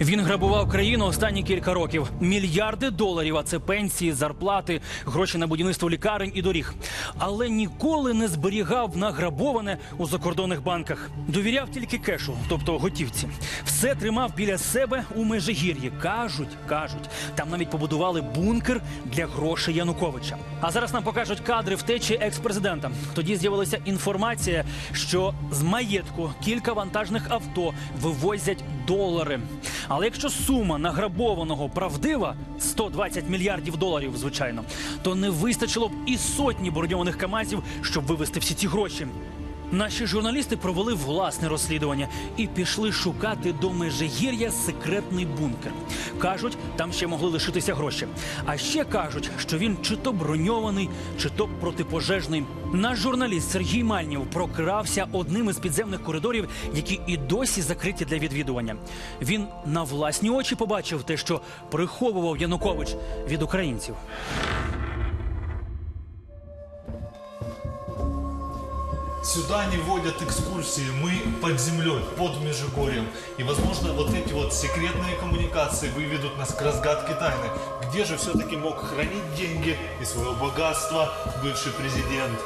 Він грабував країну останні кілька років. Мільярди доларів, а це пенсії, зарплати, гроші на будівництво лікарень і доріг. Але ніколи не зберігав награбоване у закордонних банках. Довіряв тільки кешу, тобто готівці. Все тримав біля себе у Межигір'ї. Кажуть, кажуть, там навіть побудували бункер для грошей Януковича. А зараз нам покажуть кадри втечі екс-президента. Тоді з'явилася інформація, що з маєтку кілька вантажних авто вивозять долари. Але якщо сума награбованого правдива 120 мільярдів доларів, звичайно, то не вистачило б і сотні броньованих камазів, щоб вивезти всі ці гроші. Наші журналісти провели власне розслідування і пішли шукати до Межигір'я секретний бункер. Кажуть, там ще могли лишитися гроші. А ще кажуть, що він чи то броньований, чи то протипожежний. Наш журналіст Сергій Мальнів прокрався одним із підземних коридорів, які і досі закриті для відвідування. Він на власні очі побачив те, що приховував Янукович від українців. Сюда не водят экскурсии, мы под землей, под Межигорьем. И, возможно, вот эти вот секретные коммуникации выведут нас к разгадке тайны. Где же все-таки мог хранить деньги и свое богатство бывший президент?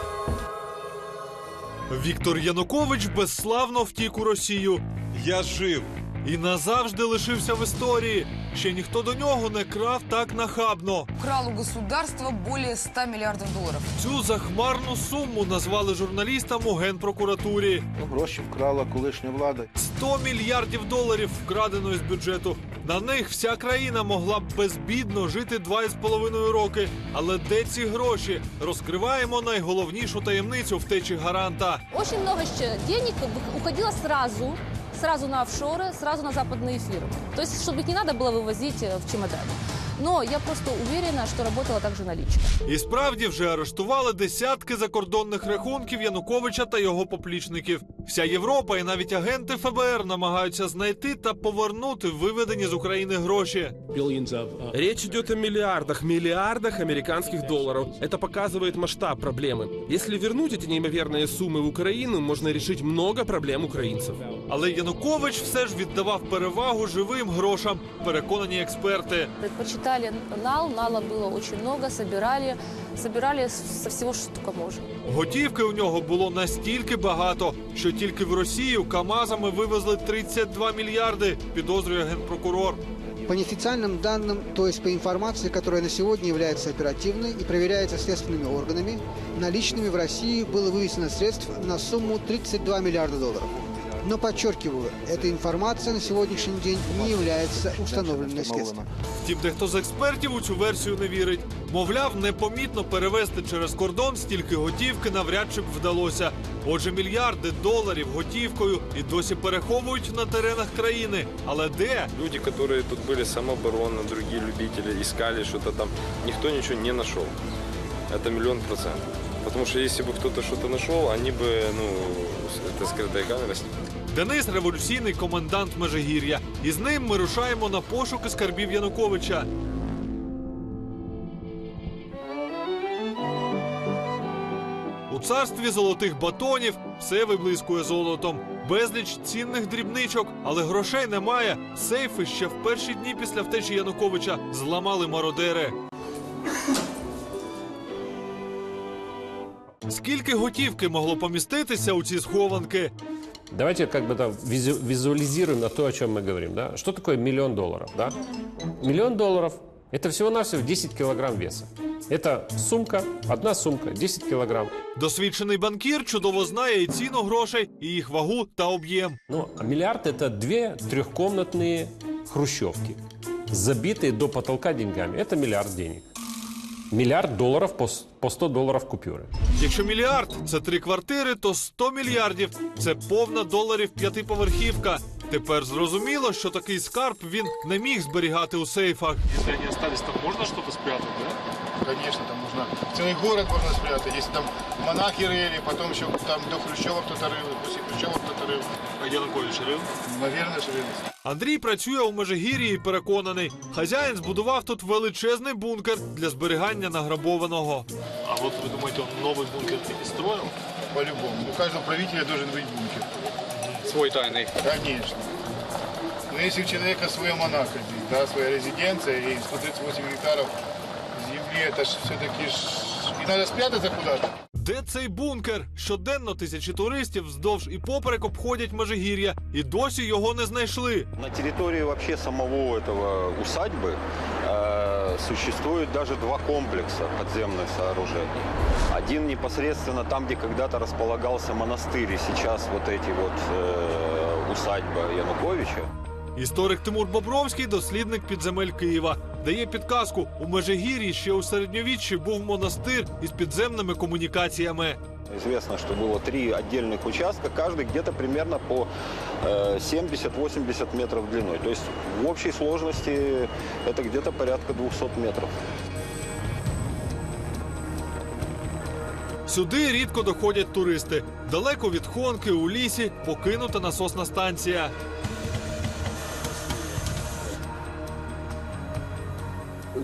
Віктор Янукович безславно втік у Росію. Я жив. І назавжди лишився в історії. Ще ніхто до нього не крав так нахабно. украл у государства более 100 миллиардов долларов. Цю захмарну суму назвали журналістам у генпрокуратурі. Ну, гроші вкрала колишня влада. 100 мільярдів доларів вкрадено із бюджету. На них вся країна могла б безбідно жити два із половиною роки. Але де ці гроші? Розкриваємо найголовнішу таємницю втечі гаранта. Очень много ще денег вы- уходило сразу, сразу на офшоры, сразу на западные фирмы. То есть, чтобы их не надо было вывозить э, в чемодане. Но я просто уверена, что работала также наличка. І справді вже арештували десятки закордонних рахунків Януковича та його поплічників. Вся Європа і навіть агенти ФБР намагаються знайти та повернути виведені з України гроші. Речь идет о миллиардах, миллиардах американских долларов. Это показывает масштаб проблемы. Если вернуть эти неимоверные суммы в Украину, можно решить много проблем украинцев. Але Янукович все ж віддавав перевагу живим грошам, переконані експерти. Предпочитали нал, нала было очень много, собирали, собирали с- со всего, что только можно. Готівки у нього було настільки багато, що тільки в Росію КАМАЗами вивезли 32 мільярди, підозрює генпрокурор. По неофициальным данным, то есть по информации, которая на сегодня является оперативной и проверяется следственными органами, наличными в России было вывесено средств на сумму 32 миллиарда долларов. Но подчеркиваю, эта информация на сегодняшний день не является установленной следствием. Втім, дехто з експертів у цю версію не вірить. Мовляв, непомітно перевезти через кордон стільки готівки навряд чи б вдалося. Отже, мільярди доларів готівкою і досі переховують на теренах країни. Але де? Люди, которые тут были самооборона, другие любители, искали что-то там, никто ничего не нашел. Это миллион процентов. Потому что если бы кто-то что-то нашел, они бы, ну, это скрытая камера снимала. Денис революційний комендант Межигір'я. І з ним ми рушаємо на пошуки скарбів Януковича. У царстві золотих батонів все виблискує золотом. Безліч цінних дрібничок, але грошей немає. Сейфи ще в перші дні після втечі Януковича зламали мародери. Скільки готівки могло поміститися у ці схованки? Давайте как бы да, визу- визуализируем на то, о чем мы говорим. Да? Что такое миллион долларов? Да? Миллион долларов – это всего-навсего 10 килограмм веса. Это сумка, одна сумка, 10 килограмм. Досвідчений банкір чудово знає і ціну грошей, і їх вагу та об'єм. Ну, а миллиард – это две трехкомнатные хрущевки, забитые до потолка деньгами. Это миллиард денег. Миллиард доларів по, с- по 100 доларів купюри. Якщо мільярд це три квартири, то 100 мільярдів це повна доларів п'ятиповерхівка. Тепер зрозуміло, що такий скарб він не міг зберігати у сейфах. Якщо вони остались, там можна щось спрятати, так? да? Конечно, там можно целый город можно спрятать. Если там монахи рыли, потом еще там до Хрущева кто-то рыл, и после Хрущева кто-то рыл. А Янукович рыл? Наверное, же рыли. Андрій працює у Межигір'ї і переконаний, хазяїн збудував тут величезний бункер для зберігання награбованого. А вот вы думаете, он новый бункер и строил? По-любому. У каждого правителя должен быть бункер. Свой тайный. Конечно. Но если у человека своя монако здесь, да, своя резиденция и 138 гектаров земли, это ж все-таки ж... И надо спрятаться куда-то. Де цей бункер? Щоденно тисячі туристів вздовж і поперек обходять Межигір'я і досі його не знайшли. На территории вообще самого этого усадьбы э, существует даже два комплекса подземных сооружений. Один непосредственно там, где когда-то располагался монастырь, и сейчас вот эти вот э, усадьба Януковича. Історик Тимур Бобровський, дослідник підземель Києва, дає підказку: у Межигір'ї ще у середньовіччі був монастир із підземними комунікаціями. Известно, что было три отдельных участка, каждый где-то примерно по э, 70-80 метров длиной. То есть в общей сложности это где-то порядка 200 метров. Сюди рідко доходять туристи. Далеко від Хонки, у лісі, покинута насосна станція.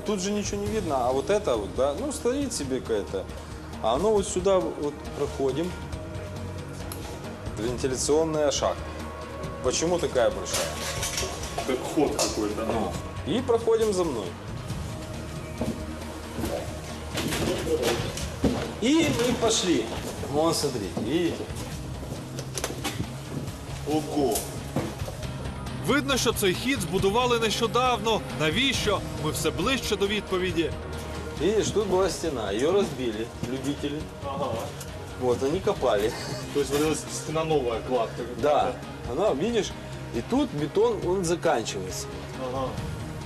Тут же ничего не видно, а вот это вот, да, ну стоит себе какая-то. А оно вот сюда вот проходим. Вентиляционная шахта. Почему такая большая? Как ход какой-то. Ну, и проходим за мной. И мы пошли. Вон, смотрите, видите? Ого! Видно, що цей хід збудували нещодавно. Навіщо? Ми все ближче до відповіді. Видишь, тут была стена, ее разбили любители. Вот, они копали. То есть вот эта стена новая, кладка. Да, она, видишь, и тут бетон, он заканчивается. Ага.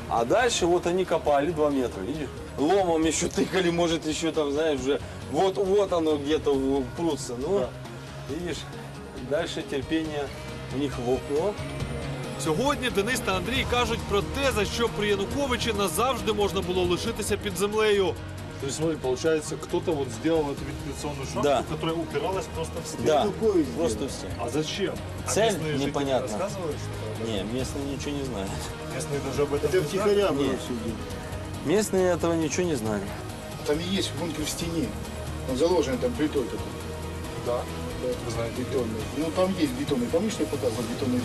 А дальше вот они копали 2 метра, видишь? Ломом еще тыкали, может еще там, знаешь, уже вот, вот оно где-то в- прутся. Ну, видишь, дальше терпение у них лопнуло. Сьогодні Денис та Андрій кажуть про те, за що при Януковичі назавжди можна було лишитися під землею. То есть, смотри, получается, кто-то вот сделал эту вентиляционную шахту, Да. которая упиралась просто в стену. Да, просто все. А зачем? А Цель местные жители непонятна. рассказывают, что Не, местные ничего не знают. местные даже об этом не знают? Нет. Местные этого ничего не знали. Там и есть бункер в стене. Он заложен там плитой такой. Да. Вы знаете, Бетонный. Ну там есть бетонный. Помнишь, я показывал бетонный?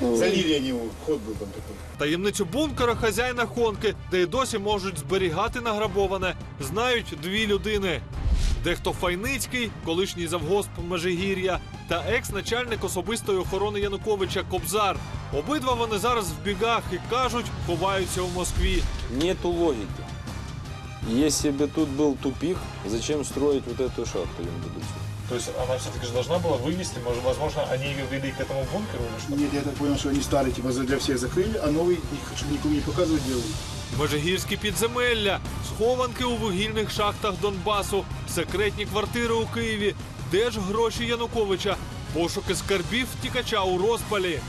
Залили они его, вход был там такой. Таємницю бункера хазяїна Хонки, де й досі можуть зберігати награбоване, знають дві людини. Дехто Файницький, колишній завгосп Межигір'я, та екс-начальник особистої охорони Януковича Кобзар. Обидва вони зараз в бігах і кажуть, ховаються у Москві. Нету логики. Если бы тут был тупик, зачем строить вот эту шахту МВД? То есть она все-таки же должна была вывести, может, возможно, они ее ввели к этому бункеру или что? Нет, я так понял, что они старый типа для всех закрыли, а новый, их, чтобы никому не показывать, делают. Межигірські підземелля, схованки у вугільних шахтах Донбасу, секретні квартири у Києві. Де ж гроші Януковича? Пошуки скарбів втікача у розпалі.